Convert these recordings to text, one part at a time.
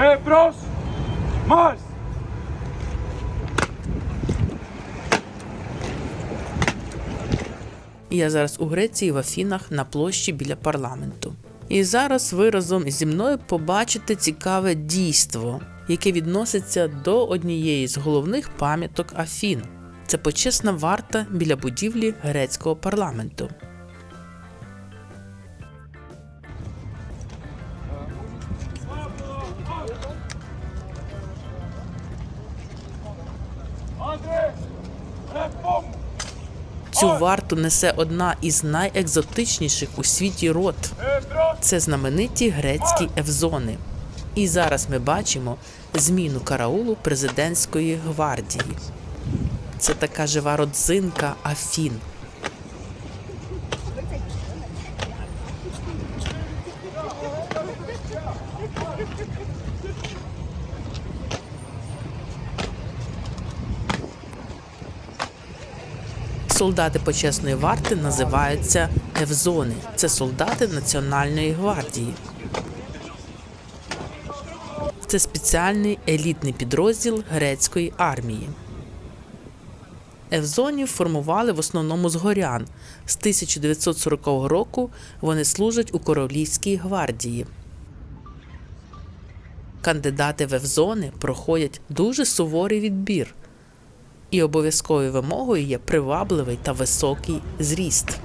Rebros, Mars! Я зараз у Греції в Афінах на площі біля парламенту. І зараз ви разом зі мною побачите цікаве дійство, яке відноситься до однієї з головних пам'яток Афін. Це почесна варта біля будівлі грецького парламенту. Цю варту несе одна із найекзотичніших у світі рот. Це знамениті грецькі евзони. І зараз ми бачимо зміну караулу президентської гвардії. Це така жива родзинка Афін. Солдати почесної варти називаються евзони. Це солдати Національної гвардії. Це спеціальний елітний підрозділ грецької армії. Евзонів формували в основному з горян. З 1940 року вони служать у королівській гвардії. Кандидати в Евзони проходять дуже суворий відбір, і обов'язковою вимогою є привабливий та високий зріст.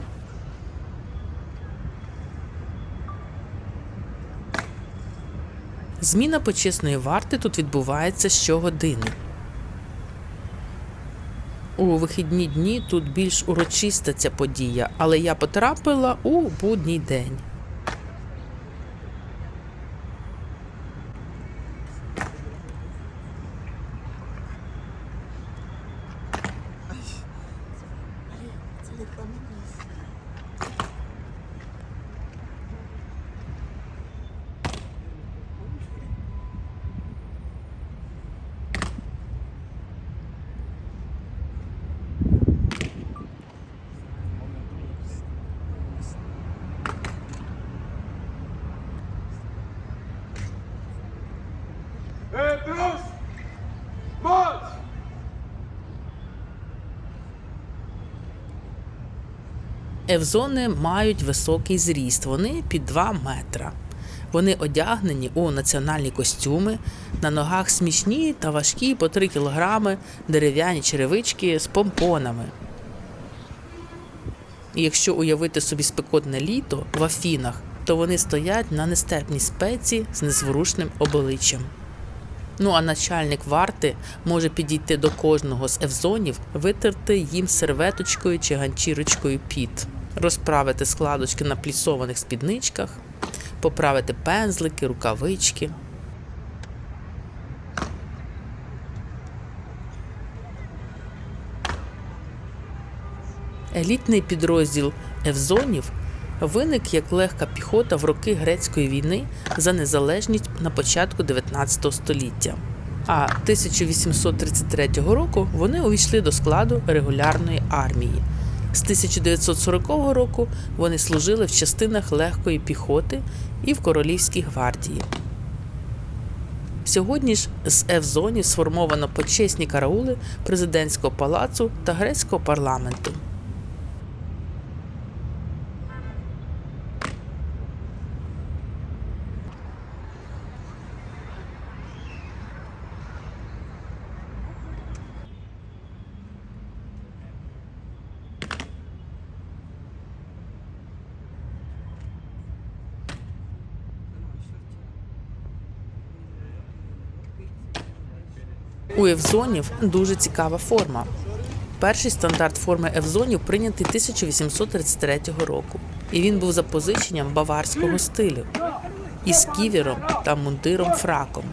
Зміна почесної варти тут відбувається щогодини. У вихідні дні тут більш урочиста ця подія, але я потрапила у будній день. Евзони мають високий зріст, вони під 2 метра. Вони одягнені у національні костюми, на ногах смішні та важкі по 3 кілограми дерев'яні черевички з помпонами. І якщо уявити собі спекотне літо в Афінах, то вони стоять на нестерпній спеці з незворушним обличчям. Ну а начальник варти може підійти до кожного з евзонів, витерти їм серветочкою чи ганчірочкою піт, розправити складочки на плісованих спідничках, поправити пензлики, рукавички. Елітний підрозділ евзонів виник як легка піхота в роки грецької війни за незалежність на початку 19 століття. А 1833 року вони увійшли до складу регулярної армії. З 1940 року вони служили в частинах легкої піхоти і в королівській гвардії. Сьогодні ж з Евзонів сформовано почесні караули президентського палацу та грецького парламенту. У евзонів дуже цікава форма. Перший стандарт форми евзонів прийнятий 1833 року, і він був запозиченням баварського стилю із ківіром та мундиром фраком.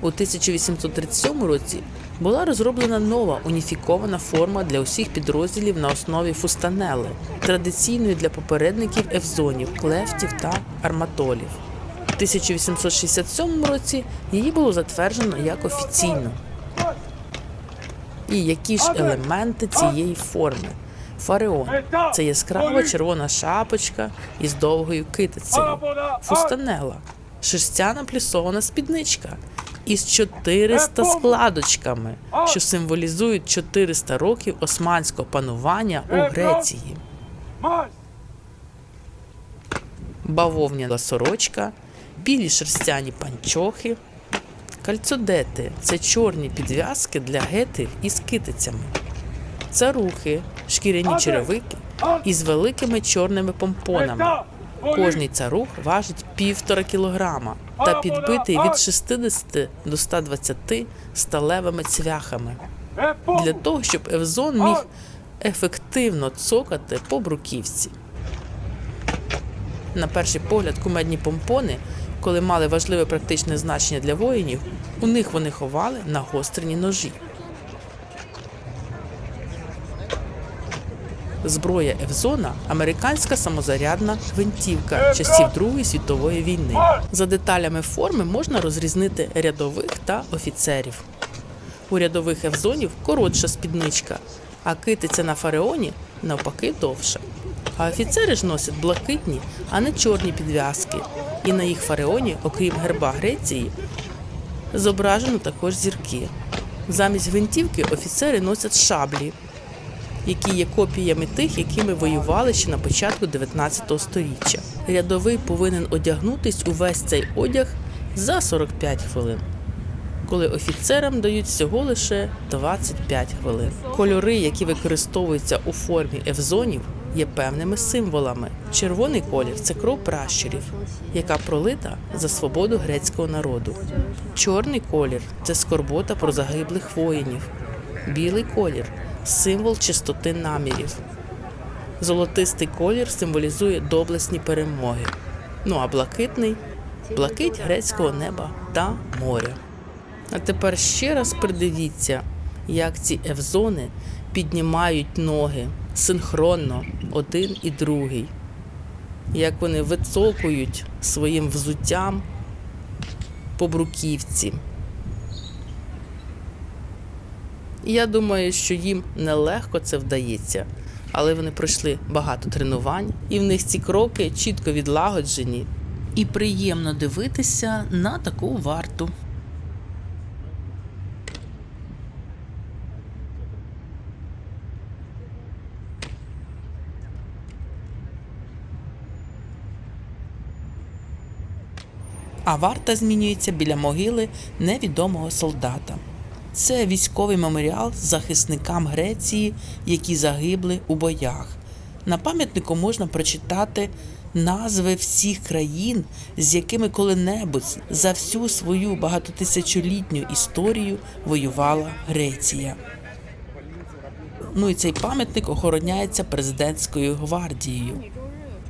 У 1837 році була розроблена нова уніфікована форма для усіх підрозділів на основі фустанели, традиційної для попередників евзонів, клефтів та арматолів. У 1867 році її було затверджено як офіційну. І які ж елементи цієї форми? Фареон це яскрава червона шапочка із довгою китицею. Фустанела шерстяна плісована спідничка. із 400 складочками, що символізують 400 років османського панування у Греції. Бавовняна сорочка, білі шерстяні панчохи, кальцодети це чорні підв'язки для гетів із китицями, царухи, шкіряні черевики із великими чорними помпонами. Кожний царух важить півтора кілограма та підбитий від 60 до 120 сталевими цвяхами. Для того, щоб Евзон міг ефективно цокати по бруківці. На перший погляд, кумедні помпони, коли мали важливе практичне значення для воїнів, у них вони ховали нагострені ножі. Зброя Евзона американська самозарядна гвинтівка часів Другої світової війни. За деталями форми можна розрізнити рядових та офіцерів. У рядових евзонів коротша спідничка, а китиця на фареоні навпаки довша. А офіцери ж носять блакитні, а не чорні підв'язки. І на їх фареоні, окрім герба Греції, зображено також зірки. Замість гвинтівки офіцери носять шаблі, які є копіями тих, якими воювали ще на початку 19 століття. Рядовий повинен одягнутись у весь цей одяг за 45 хвилин коли офіцерам дають всього лише 25 хвилин. Кольори, які використовуються у формі евзонів, є певними символами. Червоний колір це кров пращурів, яка пролита за свободу грецького народу. Чорний колір це скорбота про загиблих воїнів. Білий колір символ чистоти намірів. Золотистий колір символізує доблесні перемоги. Ну а блакитний блакить грецького неба та моря. А тепер ще раз придивіться, як ці евзони піднімають ноги синхронно один і другий, як вони вицокують своїм взуттям по бруківці. Я думаю, що їм нелегко це вдається, але вони пройшли багато тренувань, і в них ці кроки чітко відлагоджені. І приємно дивитися на таку варту. А варта змінюється біля могили невідомого солдата. Це військовий меморіал захисникам Греції, які загибли у боях. На пам'ятнику можна прочитати назви всіх країн, з якими коли-небудь за всю свою багатотисячолітню історію воювала Греція. Ну і цей пам'ятник охороняється президентською гвардією.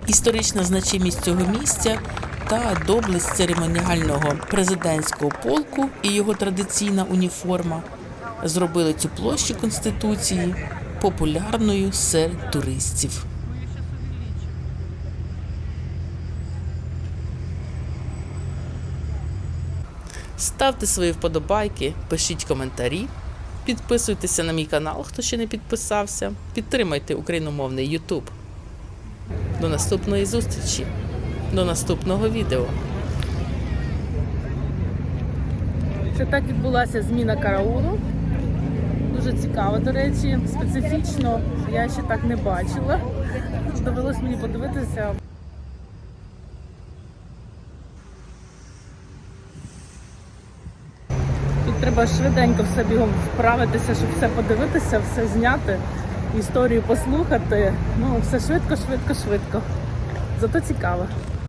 Історична значимість цього місця та доблесть церемоніального президентського полку і його традиційна уніформа зробили цю площу Конституції популярною серед туристів. Ставте свої вподобайки, пишіть коментарі, підписуйтеся на мій канал, хто ще не підписався. Підтримайте україномовний YouTube. До наступної зустрічі, до наступного відео. Це так відбулася зміна караулу. Дуже цікаво, до речі, специфічно. Я ще так не бачила. Довелось мені подивитися. Тут треба швиденько все бігом вправитися, щоб все подивитися, все зняти, історію послухати. Ну, все швидко, швидко, швидко. Зато цікаво.